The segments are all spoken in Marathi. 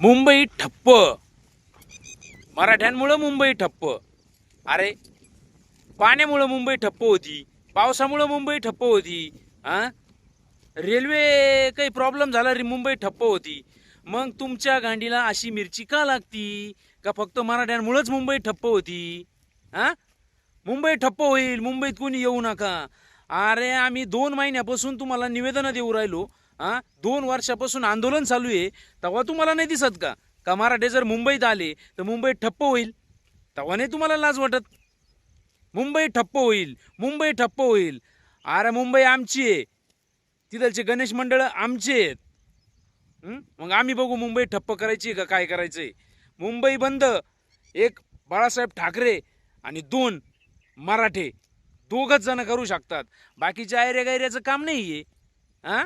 मुंबई ठप्प. मराठ्यांमुळं मुंबई ठप्प. अरे पाण्यामुळं मुंबई ठप्प होती पावसामुळं मुंबई ठप्प होती हां रेल्वे काही प्रॉब्लेम झाला रे मुंबई ठप्प होती. मग तुमच्या गांडीला अशी मिरची का लागती? का फक्त मराठ्यांमुळंच मुंबई ठप्प होती? हां मुंबई ठप्प होईल मुंबईत कोणी येऊ नका. अरे आम्ही दोन महिन्यापासून तुम्हाला निवेदनं देऊ राहिलो. हा दोन वर्षापासून आंदोलन चालू आहे. तेव्हा तुम्हाला नाही दिसत का? का मराठे जर मुंबईत आले तर मुंबई ठप्प होईल? तेव्हा नाही तुम्हाला लाज वाटत? मुंबई ठप्प होईल. मुंबई ठप्प होईल. अरे मुंबई आमची आहे. तिथलचे गणेश मंडळ आमचे आहेत. मग आम्ही बघू मुंबई ठप्प करायची का काय करायचंय. मुंबई बंद. एक बाळासाहेब ठाकरे आणि दोन मराठे. दोघंच जण करू शकतात. बाकीच्या आयऱ्या गायऱ्याचं काम नाही आहे हा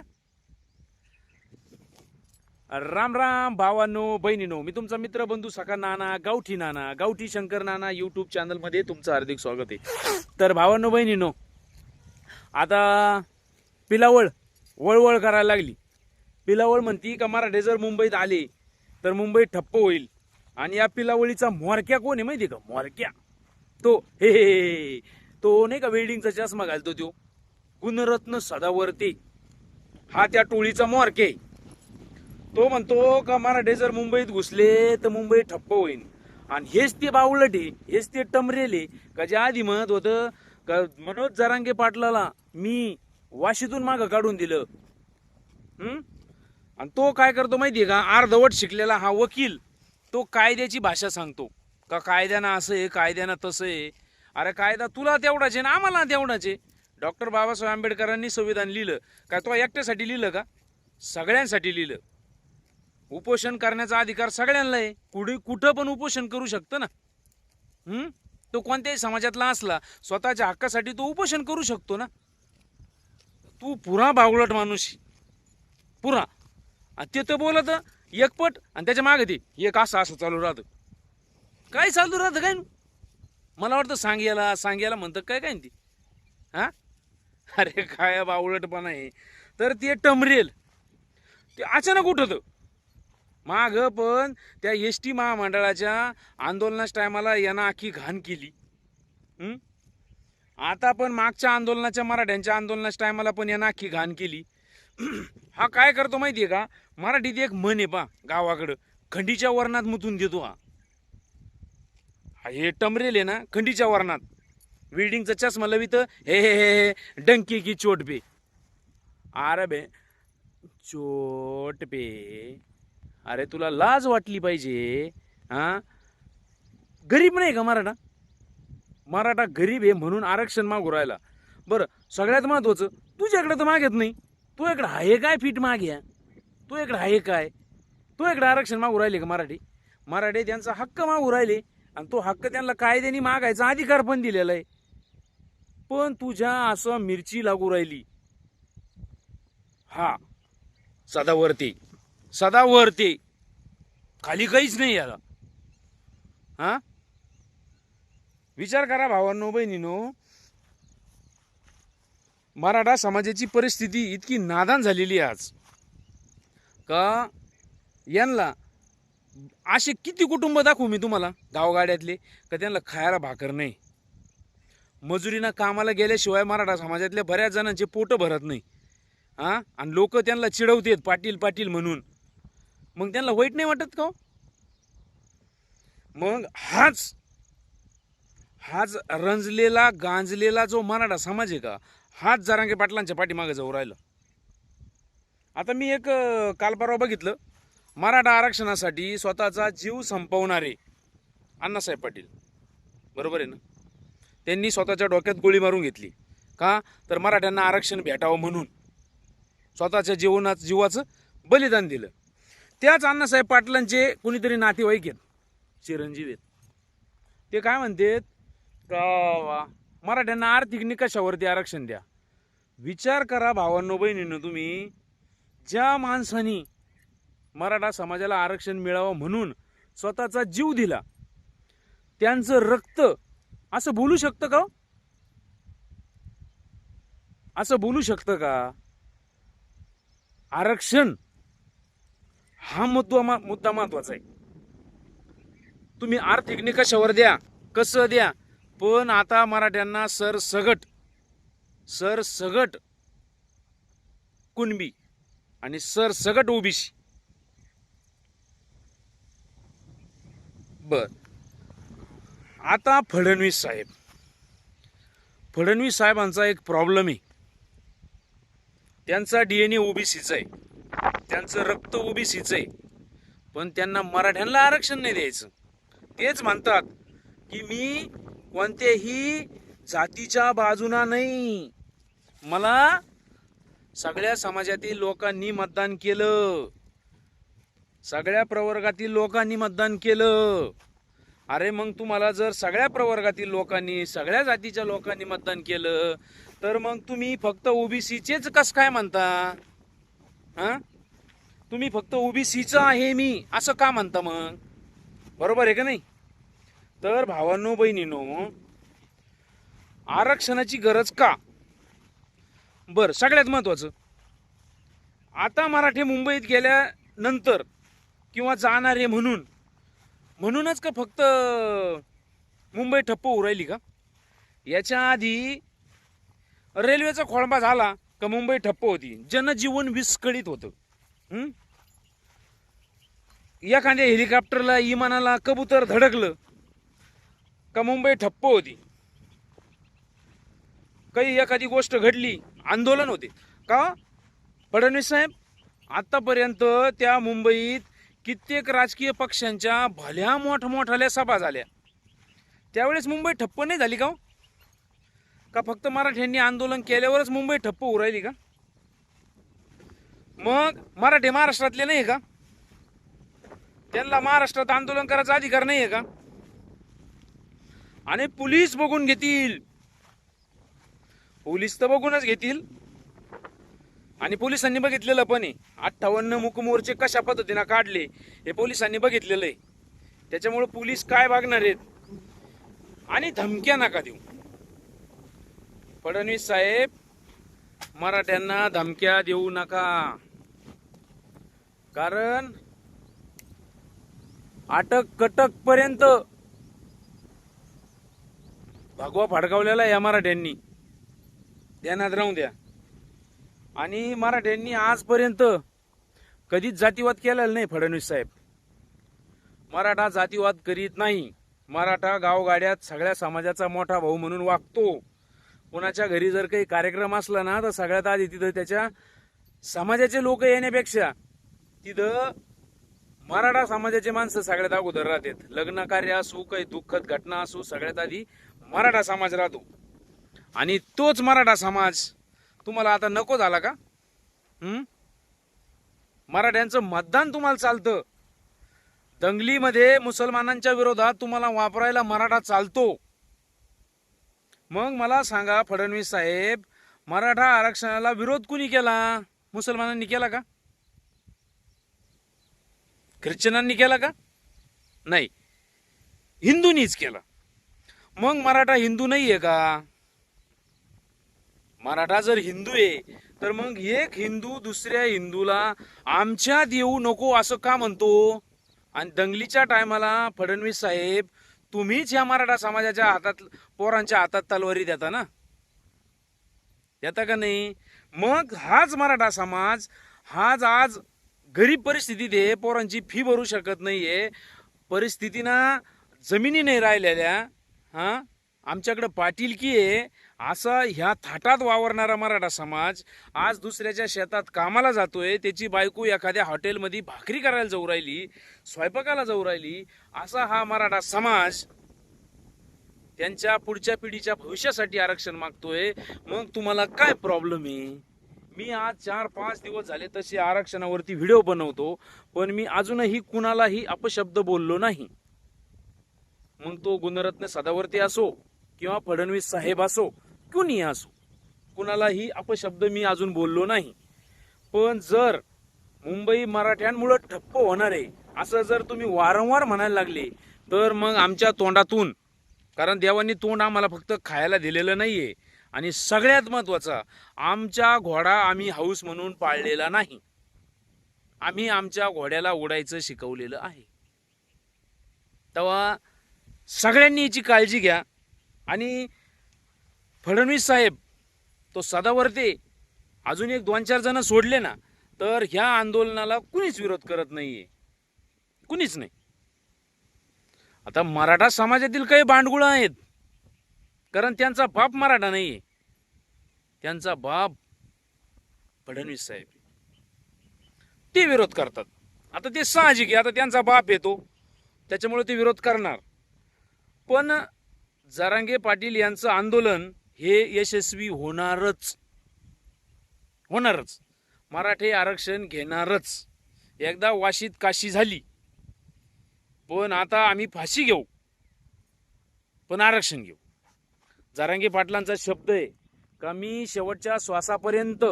राम राम भावांनो बहिणीनो मी तुमचा मित्र बंधू सका नाना गावठी नाना गावठी शंकर नाना यूट्यूब चॅनलमध्ये तुमचं हार्दिक स्वागत आहे. तर भावांनो बहिणीनो आता पिलावळ वळवळ करायला लागली. पिलावळ म्हणती का मराठे जर मुंबईत आले तर मुंबई ठप्प होईल. आणि या पिलावळीचा मोरक्या कोण आहे माहिती आहे का? मोरक्या तो हे हे, तो नाही का वेल्डिंगचा चष्मा घालतो तो गुणरत्न सदावर्ती. हा त्या टोळीचा मोरके आहे. तो म्हणतो का मराठे जर मुंबईत घुसले तर मुंबई ठप्प होईल आणि हेच ते बावळट आहे हेच ते टमरेले का जे आधी म्हणत होतं का मनोज जरांगे पाटलाला मी वाशीतून मागं काढून दिलं. हम्म? आणि तो काय करतो माहितीये का अर्धवट शिकलेला हा वकील तो कायद्याची भाषा सांगतो. का कायद्यानं असं आहे कायद्यानं तसं आहे. अरे कायदा तुला तेवढाच आहे ना आम्हाला तेवढाच आहे. डॉक्टर बाबासाहेब आंबेडकरांनी संविधान लिहिलं. काय तो एकट्यासाठी लिहिलं का? सगळ्यांसाठी लिहिलं. उपोषण करण्याचा अधिकार सगळ्यांना आहे. कुठे कुठं पण उपोषण करू शकतं ना. तो कोणत्याही समाजातला असला स्वतःच्या हक्कासाठी तो उपोषण करू शकतो ना. तू पुरा बावळट माणूस पुरा. ते तर बोलत एकपट आणि त्याच्यामागे ते. एक असं असं चालू राहतं. काय चालू राहतं काय? मला वाटतं सांग्याला सांग्याला म्हणतं काय काय न ती? हा? अरे काय बावळटपणा आहे. तर ते टमरेल. ते अचानक उठतं. माग पण त्या एस टी महामंडळाच्या आंदोलनाच्या टायमाला यांना आखी घाण केली. आता पण मागच्या आंदोलनाच्या मराठ्यांच्या आंदोलनाच्या टायमाला पण यांना आखी घाण केली. हा काय करतो माहितीये का? मराठीत एक म्हण आहे पा गावाकडं. खंडीच्या वर्णात मुतून देतो हा. हे टमरेल आहे ना खंडीच्या वर्णात. विल्डिंगचा चष्मा लवित हे हे हे हे डंकी की चोट पे. अरे बे चोट पे. अरे तुला लाज वाटली पाहिजे हा? गरीब नाही का मराठा? मराठा गरीब आहे म्हणून आरक्षण मागू राहिला. बरं सगळ्यात महत्वाचं तुझ्याकडे तर मागत नाही. तू इकडं आहे काय फिट माग्या तू इकडं आहे काय? तू इकडं आरक्षण मागू राहिले का मराठी? मराठी त्यांचा हक्क मागू राहिले आणि तो हक्क त्यांना कायद्याने मागायचा अधिकार पण दिलेला आहे. पण तुझ्या असं मिरची लागू राहिली. हा सदावरती. सदा वरते. खाली काहीच नाही याला. हा? विचार करा भावांनो बहिणीनो. मराठा समाजाची परिस्थिती इतकी नादान झालेली आहे आज. का? यांना असे किती कुटुंब दाखवू मी तुम्हाला? गावगाड्यातले का त्यांना खायला भाकर नाही. मजुरीनं कामाला गेल्याशिवाय मराठा समाजातल्या बऱ्याच जणांचे पोटं भरत नाही. हा? आणि लोक त्यांना चिडवतात पाटील पाटील म्हणून. मग त्यांना वाईट नाही वाटत का हो? मग हाच हाच रंजलेला गांजलेला जो मराठा समाज आहे का हाच जरांगे पाटलांच्या पाठीमागे जाऊ राहिला. आता मी एक अं, काल परवा बघितलं मराठा आरक्षणासाठी स्वतःचा जीव संपवणारे अण्णासाहेब पाटील. बरोबर आहे ना? त्यांनी स्वतःच्या डोक्यात गोळी मारून घेतली. का? तर मराठ्यांना आरक्षण भेटावं म्हणून. स्वतःच्या जीवनात जीवाचं बलिदान दिलं. त्याच अण्णासाहेब पाटलांचे कुणीतरी नातेवाईक आहेत. चिरंजीव आहेत. ते काय म्हणतात? मराठ्यांना आर्थिक निकषावरती आरक्षण द्या. विचार करा भावांनो बहिणीनं तुम्ही. ज्या माणसानी मराठा समाजाला आरक्षण मिळावं म्हणून स्वतःचा जीव दिला त्यांचं रक्त असं बोलू शकतं का हो? असं बोलू शकतं का? आरक्षण हा मुद्दा मा- मुद्दा महत्त्वाचा आहे. तुम्ही आर्थिक निकषावर द्या कसं द्या पण आता मराठ्यांना सर सगट सर सगट कुणबी आणि सर सगट ओबीसी. बर. आता फडणवीस साहेब. फडणवीस साहेबांचा एक प्रॉब्लेम आहे. त्यांचा डीएनए ओबीसीचा आहे. त्यांचं रक्त ओबीसीचं आहे. पण त्यांना मराठ्यांना आरक्षण नाही द्यायचं. तेच म्हणतात की मी कोणत्याही जातीच्या बाजूना नाही. मला सगळ्या समाजातील लोकांनी मतदान केलं. सगळ्या प्रवर्गातील लोकांनी मतदान केलं. अरे मग तुम्हाला जर सगळ्या प्रवर्गातील लोकांनी सगळ्या जातीच्या लोकांनी मतदान केलं तर मग तुम्ही फक्त ओबीसीचेच कस काय म्हणता? हा? तुम्ही फक्त ओबीसीचं आहे मी असं का म्हणता मग? बरोबर आहे का नाही? तर भावांनो बहिणीनो आरक्षणाची गरज का? बर सगळ्यात महत्वाचं. आता मराठी मुंबईत गेल्यानंतर किंवा जाणारे म्हणून म्हणूनच का फक्त मुंबई ठप्प होऊ राहिली का? याच्या आधी रेल्वेचा खोळंबा झाला का मुंबई ठप्प होती? जनजीवन विस्कळीत होतं. एखाद्या हेलिकॉप्टरला विमानाला कबूतर धडकलं का मुंबई ठप्प होती? काही एखादी गोष्ट घडली आंदोलन होते. का? फडणवीस साहेब आतापर्यंत त्या मुंबईत कित्येक राजकीय पक्षांच्या भल्या मोठमोठाल्या सभा झाल्या. त्यावेळेस मुंबई ठप्प नाही झाली का हो? का फक्त मराठ्यांनी आंदोलन केल्यावरच मुंबई ठप्प होऊ राहिली का? मग मराठे महाराष्ट्रातले नाही का? त्यांना महाराष्ट्रात आंदोलन करायचा अधिकार नाही आहे का? आणि पोलीस बघून घेतील. पोलीस तर बघूनच घेतील. आणि पोलिसांनी बघितलेलं पण आहे. अठ्ठावन्न मुकमोर्चे कशा पद्धतीनं काढले हे पोलिसांनी बघितलेलं आहे. त्याच्यामुळे पोलीस काय बघणार आहेत? आणि धमक्या नका देऊ. फडणवीस साहेब मराठ्यांना धमक्या देऊ नका. कारण अटक कटक पर्यंत. भगवा फडकावलेला या मराठ्यांनी. ध्यानात राहून द्या. आणि मराठ्यांनी आजपर्यंत कधीच जातीवाद केलेला नाही फडणवीस साहेब. मराठा जातीवाद करीत नाही. मराठा गावगाड्यात सगळ्या समाजाचा मोठा भाऊ म्हणून वागतो. कोणाच्या घरी जर काही कार्यक्रम असला ना तर सगळ्यात आधी तिथं त्याच्या समाजाचे लोक येण्यापेक्षा तिथं मराठा समाजाचे माणसं सगळ्यात अगोदर राहतात. लग्न कार्य असो काही दुःखद घटना असो सगळ्यात आधी मराठा समाज राहतो. आणि तोच मराठा समाज तुम्हाला आता नको झाला का? मराठ्यांचं मतदान तुम्हाला चालतं. दंगलीमध्ये मुसलमानांच्या विरोधात तुम्हाला वापरायला मराठा चालतो. मग मला सांगा फडणवीस साहेब मराठा आरक्षणाला विरोध कुणी केला? मुसलमानांनी केला का? ख्रिश्चनांनी केला का? नाही. हिंदूंनीच केला. मग मराठा हिंदू नाही आहे का? मराठा जर हिंदू आहे तर मग एक हिंदू दुसऱ्या हिंदूला आमच्यात येऊ नको असं का म्हणतो? आणि दंगलीच्या टायमाला फडणवीस साहेब तुम्हीच या मराठा समाजाच्या हातात पोरांच्या हातात तलवारी देता ना? देता का नाही? मग हाच मराठा समाज हाच आज गरीब परिस्थितीत आहे पोरांची फी भरू शकत नाही आहे परिस्थितीनं जमिनी नाही राहिलेल्या हां आमच्याकडं पाटीलकी आहे. असा ह्या थाटात वावरणारा मराठा समाज आज दुसऱ्याच्या शेतात कामाला जातोय. त्याची बायको एखाद्या हॉटेलमध्ये भाकरी करायला जाऊ राहिली स्वयंपाकाला जाऊ राहिली. असा हा मराठा समाज त्यांच्या पुढच्या पिढीच्या भविष्यासाठी आरक्षण मागतोय. मग तुम्हाला काय प्रॉब्लेम आहे? मी आज चार पाच दिवस झाले तसे आरक्षणावरती व्हिडिओ बनवतो पण मी अजूनही कुणालाही अपशब्द बोललो नाही. मग तो गुणरत्न सदावर्ती असो किंवा फडणवीस साहेब असो कुणी असो कुणालाही अपशब्द मी अजून बोललो नाही. पण जर मुंबई मराठ्यांमुळे ठप्प होणार आहे असं जर तुम्ही वारंवार म्हणायला लागले तर मग आमच्या तोंडातून कारण देवांनी तोंड आम्हाला फक्त खायला दिलेलं नाहीये आणि सगळ्यात महत्त्वाचा आमच्या घोडा आम्ही हाऊस म्हणून पाळलेला नाही. आम्ही आमच्या घोड्याला उडायचं शिकवलेलं आहे. तेव्हा सगळ्यांनी याची काळजी घ्या आणि फडणवीस साहेब तो सदावर्ते अजून एक दोन चार जण सोडले ना तर ह्या आंदोलनाला कुणीच विरोध करत नाहीये. कुणीच नाही. आता मराठा समाजातील काही बांडगुळं आहेत. कारण त्यांचा बाप मराठा नाहीये. त्यांचा बाप फडणवीस साहेब ते विरोध करतात. आता ते साहजिक आहे. आता त्यांचा बाप येतो. त्याच्यामुळे ते विरोध करणार. पण जरांगे पाटील यांचं आंदोलन हे यशस्वी होणारच. होणारच. मराठे आरक्षण घेणारच. एकदा वाशीत काशी झाली. पण आता आम्ही फाशी घेऊ. पण आरक्षण घेऊ. जारांगी पाटलांचा शब्द आहे का मी शेवटच्या श्वासापर्यंत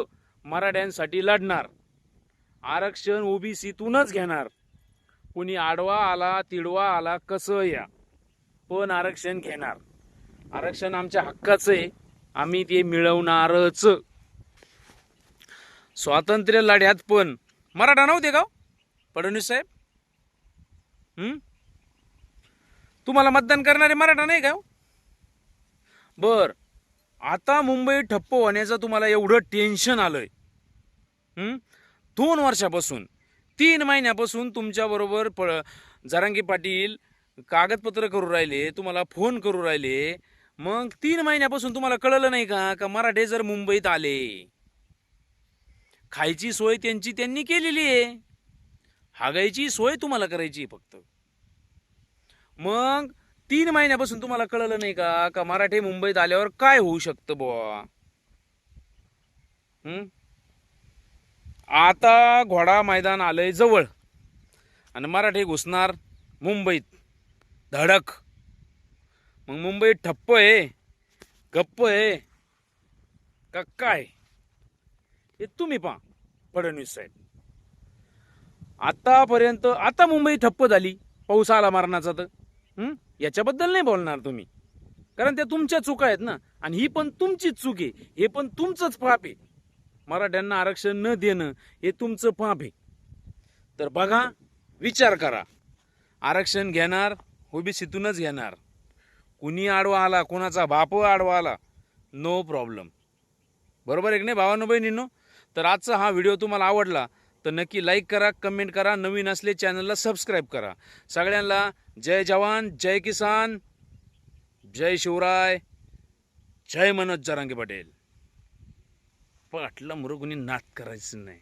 मराठ्यांसाठी लढणार. आरक्षण ओबीसीतूनच घेणार. कुणी आडवा आला तिडवा आला कसं या? पण आरक्षण घेणार. आरक्षण आमच्या हक्काचं आहे. आम्ही ते मिळवणारच. स्वातंत्र्य लढ्यात पण मराठा नव्हते का हो? फडणवीस साहेब? तुम्हाला मतदान करणारे मराठा नाही का हो? बर. आता मुंबई ठप्प होण्याचं तुम्हाला एवढं टेन्शन आलंय. दोन वर्षापासून तीन महिन्यापासून तुमच्याबरोबर प जरांगी पाटील कागदपत्र करू राहिले तुम्हाला फोन करू राहिले. मग तीन महिन्यापासून तुम्हाला कळलं नाही का का मराठे जर मुंबईत आले? खायची सोय त्यांची त्यांनी केलेली आहे. हागायची सोय तुम्हाला करायची आहे फक्त. मग तीन महिन्यापासून तुम्हाला कळलं नाही का? का मराठी मुंबईत आल्यावर काय होऊ शकतं बुवा? आता घोडा मैदान आलंय जवळ. आणि मराठी घुसणार मुंबईत. धडक. मग मुंबईत ठप्प आहे. गप्प आहे. का काय? हे तुम्ही पहा फडणवीस साहेब. आतापर्यंत आता मुंबई ठप्प झाली. पाऊस आला मारण्याचा तर. याच्याबद्दल नाही बोलणार तुम्ही. कारण त्या तुमच्या चुका आहेत ना. आणि ही पण तुमचीच चूक आहे. हे पण तुमचंच पाप आहे. मराठ्यांना आरक्षण न देणं हे तुमचं पाप आहे. तर बघा विचार करा. आरक्षण घेणार ओबीसीतूनच घेणार. कुणी आडवा आला कोणाचा बाप आडवा आला नो प्रॉब्लेम बरोबर एक नाही भावानो बहिणींनो? तर आजचा हा व्हिडिओ तुम्हाला आवडला तर नक्की लाईक करा कमेंट करा नवीन असले चॅनलला सबस्क्राईब करा. सगळ्यांना जय जवान जय किसान जय शिवराय जय मनोज जरांगे पटेल. पाटला मृगुनी नात करायचं नाही.